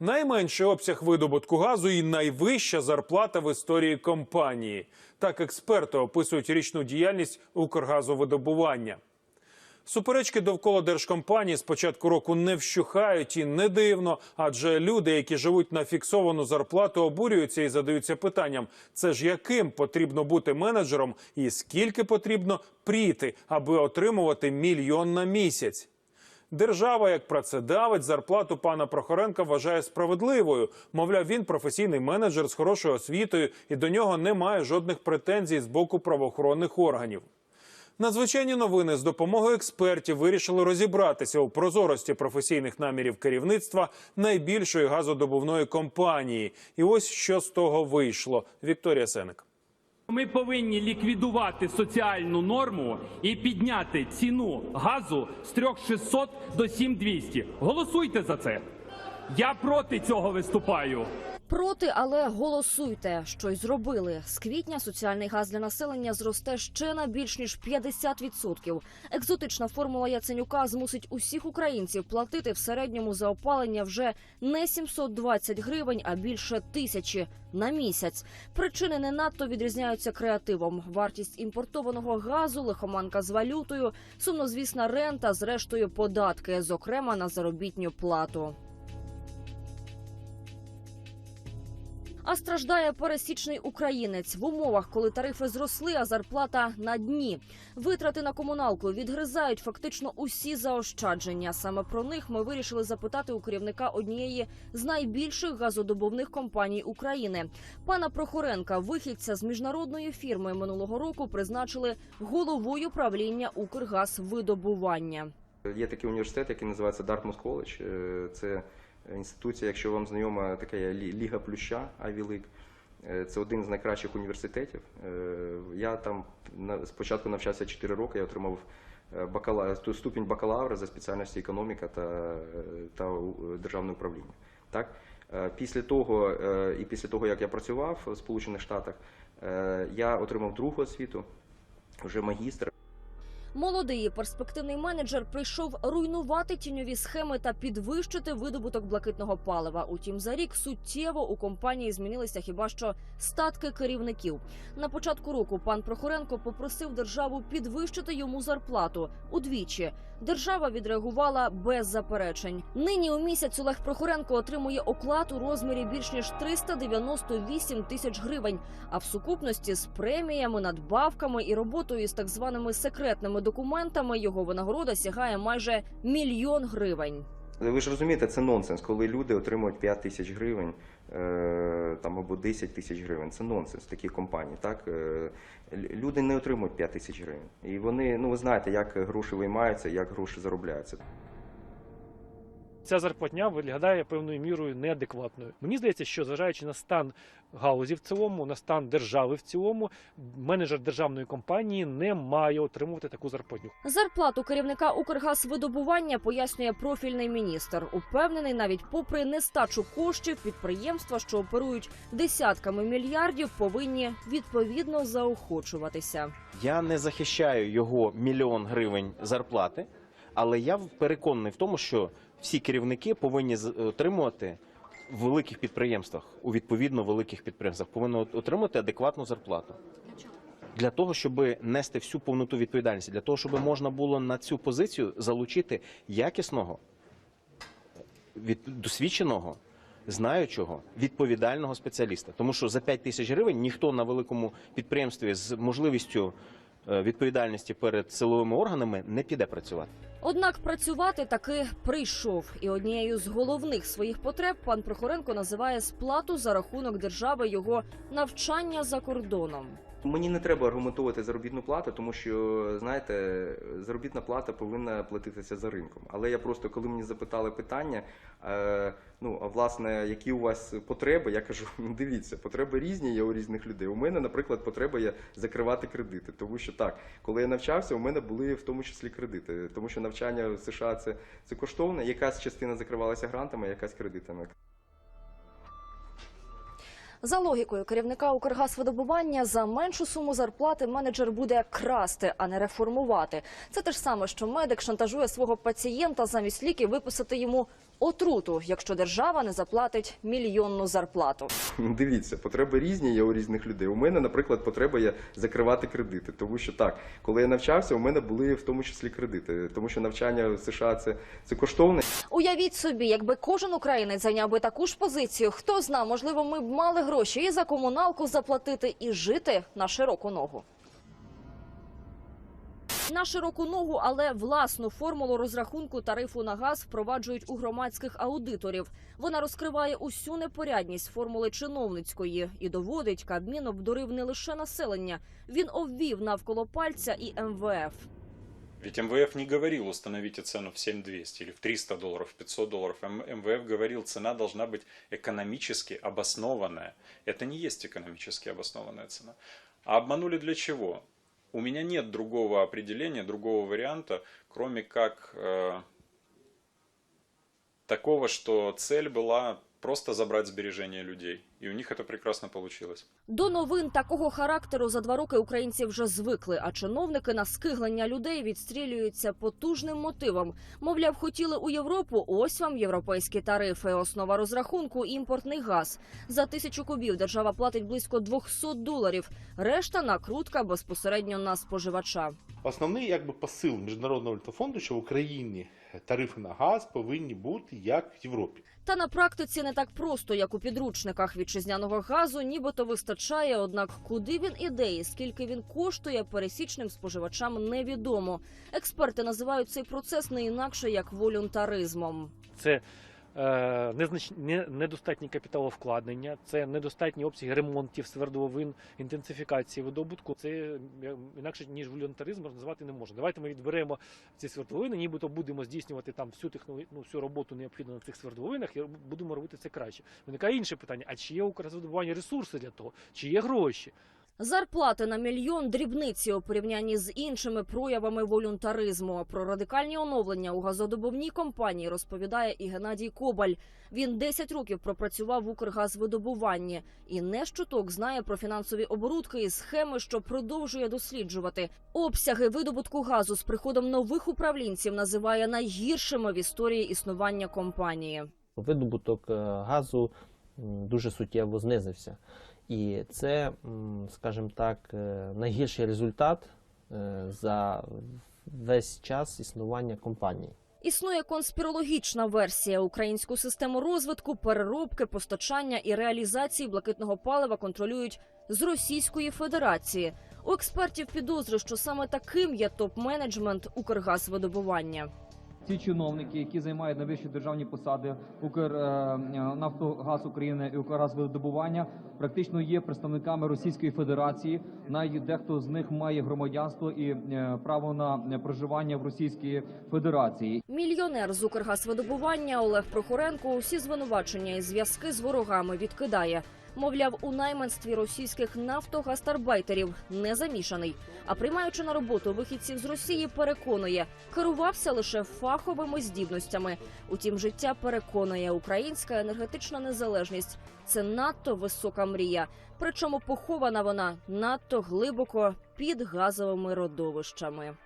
Найменший обсяг видобутку газу і найвища зарплата в історії компанії. Так експерти описують річну діяльність Укргазовидобування. Суперечки довкола держкомпанії з початку року не вщухають і не дивно, адже люди, які живуть на фіксовану зарплату, обурюються і задаються питанням: це ж яким потрібно бути менеджером і скільки потрібно пріти, аби отримувати мільйон на місяць. Держава, як працедавець, зарплату пана Прохоренка вважає справедливою. Мовляв, він професійний менеджер з хорошою освітою, і до нього немає жодних претензій з боку правоохоронних органів. Надзвичайні новини з допомогою експертів вирішили розібратися у прозорості професійних намірів керівництва найбільшої газодобувної компанії. І ось що з того вийшло. Вікторія Сеник. Ми повинні ліквідувати соціальну норму і підняти ціну газу з 3600 до 7200. Голосуйте за це. Я проти цього виступаю. Проти, але голосуйте. Щось зробили. З квітня соціальний газ для населення зросте ще на більш ніж 50%. Екзотична формула Яценюка змусить усіх українців платити в середньому за опалення вже не 720 гривень, а більше тисячі на місяць. Причини не надто відрізняються креативом. Вартість імпортованого газу, лихоманка з валютою, сумнозвісна рента, зрештою податки, зокрема на заробітню плату. Страждає пересічний українець в умовах, коли тарифи зросли, а зарплата на дні. Витрати на комуналку відгризають фактично усі заощадження. Саме про них ми вирішили запитати у керівника однієї з найбільших газодобувних компаній України. Пана Прохоренка, вихідця з міжнародної фірми минулого року, призначили головою правління Укргазвидобування. Є такий університет, який називається College. Е, Це інституція, якщо вам знайома, така Ліга Плюща League. Е, Це один з найкращих університетів. Е, Я там спочатку навчався 4 роки, я отримав е, ступінь бакалавра за спеціальністю економіка та, та державне управління. Так? Після того, і після того, як я працював в Сполучених Штатах, я отримав другу освіту, вже магістр. Молодий перспективний менеджер прийшов руйнувати тіньові схеми та підвищити видобуток блакитного палива. Утім, за рік суттєво у компанії змінилися хіба що статки керівників. На початку року пан Прохоренко попросив державу підвищити йому зарплату удвічі. Держава відреагувала без заперечень. Нині у місяць Олег Прохоренко отримує оклад у розмірі більш ніж 398 тисяч гривень. А в сукупності з преміями, надбавками і роботою із так званими секретними документами його винагорода сягає майже мільйон гривень. Ви ж розумієте, це нонсенс, коли люди отримують 5 тисяч гривень е, там, або 10 тисяч гривень. Це нонсенс такі компанії. Так? Е, люди не отримують 5 тисяч гривень. І вони, ну ви знаєте, як гроші виймаються, як гроші заробляються. Ця зарплатня виглядає певною мірою неадекватною. Мені здається, що зважаючи на стан галузі в цілому, на стан держави в цілому, менеджер державної компанії не має отримувати таку зарплатню. Зарплату керівника Укргазвидобування пояснює профільний міністр. Упевнений, навіть попри нестачу коштів, підприємства, що оперують десятками мільярдів, повинні відповідно заохочуватися. Я не захищаю його мільйон гривень зарплати, але я переконаний в тому, що всі керівники повинні отримувати в великих підприємствах, у відповідно великих підприємствах, повинні от- отримати адекватну зарплату. Для того, щоб нести всю повноту відповідальності, для того, щоб можна було на цю позицію залучити якісного, від, досвідченого, знаючого, відповідального спеціаліста. Тому що за 5 тисяч гривень ніхто на великому підприємстві з можливістю е, відповідальності перед силовими органами не піде працювати. Однак працювати таки прийшов, і однією з головних своїх потреб пан Прохоренко називає сплату за рахунок держави його навчання за кордоном. Мені не треба аргументувати заробітну плату, тому що знаєте, заробітна плата повинна платитися за ринком. Але я просто, коли мені запитали питання, е, ну а власне, які у вас потреби, я кажу: «Ну, дивіться, потреби різні є у різних людей. У мене, наприклад, потреба є закривати кредити, тому що так, коли я навчався, у мене були в тому числі кредити, тому що навчання в США це, це коштовне. Якась частина закривалася грантами, якась кредитами. За логікою керівника Укргазвидобування за меншу суму зарплати менеджер буде красти, а не реформувати. Це те ж саме, що медик шантажує свого пацієнта замість ліків виписати йому отруту, якщо держава не заплатить мільйонну зарплату. Дивіться, потреби різні є у різних людей. У мене, наприклад, потреба є закривати кредити, тому що так, коли я навчався, у мене були в тому числі кредити, тому що навчання в США це, це коштовне. Уявіть собі, якби кожен українець зайняв би таку ж позицію, хто зна, можливо, ми б мали гроші і за комуналку заплатити, і жити на широку ногу. На широку ногу, але власну формулу розрахунку тарифу на газ впроваджують у громадських аудиторів. Вона розкриває усю непорядність формули чиновницької і доводить, Кабмін обдурив не лише населення. Він обвів навколо пальця і МВФ. Ведь МВФ не говорил установите цену в 7200 или в 300 долларов, в 500 долларов. МВФ говорил, цена должна быть экономически обоснованная. Это не есть экономически обоснованная цена. А обманули для чего? У меня нет другого определения, другого варианта, кроме как э, такого, что цель была просто забрать сбережения людей. И у них это прекрасно получилось. До новин такого характеру за два роки українці вже звикли, а чиновники на скиглення людей відстрілюються потужним мотивом. Мовляв, хотіли у Європу. Ось вам європейські тарифи. Основа розрахунку імпортний газ. За тисячу кубів держава платить близько 200 доларів. Решта накрутка безпосередньо на споживача. Основний якби посил Міжнародного валютного фонду, що в Україні тарифи на газ повинні бути як в Європі. Та на практиці не так просто, як у підручниках вітчизняного газу, нібито вистачає. Однак куди він іде і скільки він коштує, пересічним споживачам невідомо. Експерти називають цей процес не інакше як волюнтаризмом. Це недостатні капіталовкладення, це недостатні обсяги ремонтів свердловин, інтенсифікації видобутку. Це е, інакше ніж волюнтаризм назвати не можна. Давайте ми відберемо ці свердловини, нібито будемо здійснювати там всю технологію, ну, всю роботу необхідну на цих свердловинах і будемо робити це краще. Виникає інше питання: а чи є у ресурси для того, чи є гроші? Зарплати на мільйон дрібниці у порівнянні з іншими проявами волюнтаризму. Про радикальні оновлення у газодобувній компанії розповідає і Геннадій Кобаль. Він 10 років пропрацював в Укргазвидобуванні і не щуток знає про фінансові оборудки і схеми, що продовжує досліджувати. Обсяги видобутку газу з приходом нових управлінців називає найгіршими в історії існування компанії. видобуток е, газу дуже суттєво знизився. І це, скажімо так, е, найгірший результат е, за весь час існування компанії. Існує конспірологічна версія. Українську систему розвитку, переробки, постачання і реалізації блакитного палива контролюють з Російської Федерації. У експертів підозри, що саме таким є топ-менеджмент Укргазвидобування. Ці чиновники, які займають найвищі державні посади Укрнафтогаз України і Укргазвидобування, практично є представниками Російської Федерації. Навіть дехто з них має громадянство і е, право на проживання в Російській Федерації. Мільйонер з Укргазвидобування Олег Прохоренко усі звинувачення і зв'язки з ворогами відкидає. Мовляв, у найманстві російських нафтогастарбайтерів не замішаний. А приймаючи на роботу вихідців з Росії, переконує, керувався лише фаховими здібностями. Утім, життя переконує, українська енергетична незалежність це надто висока мрія. Причому похована вона надто глибоко під газовими родовищами.